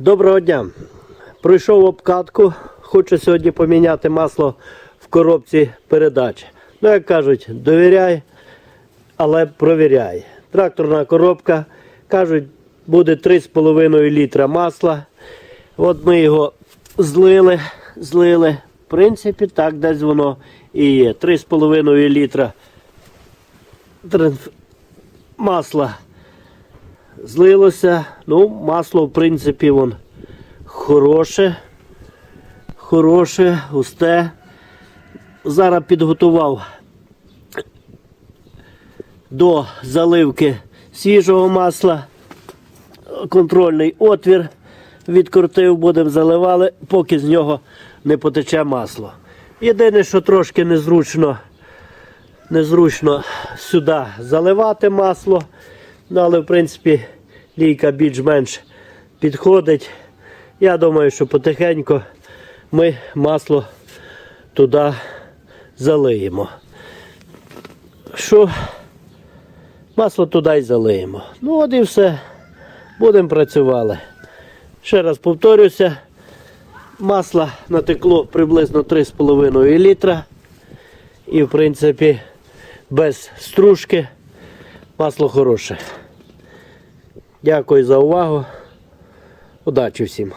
Доброго дня. Пройшов обкатку. Хочу сьогодні поміняти масло в коробці передач. Ну, як кажуть, довіряй, але провіряй. Тракторна коробка, кажуть, буде 3,5 літра масла. От ми його злили, злили. В принципі, так десь воно і є. 3,5 літра масла злилося. Ну, масло, в принципі, вон хороше. Хороше, густе. Зараз підготував до заливки свіжого масла. Контрольний отвір відкрутив, будемо заливали, поки з нього не потече масло. Єдине, що трошки незручно, незручно сюди заливати масло. Ну, але в принципі лійка більш-менш підходить. Я думаю, що потихеньку ми масло туди залиємо. Що масло туди й залиємо. Ну от і все. Будемо працювати. Ще раз повторюся. Масла натекло приблизно 3,5 літра. І в принципі без стружки масло хороше. Дякую за увагу. Удачі всім.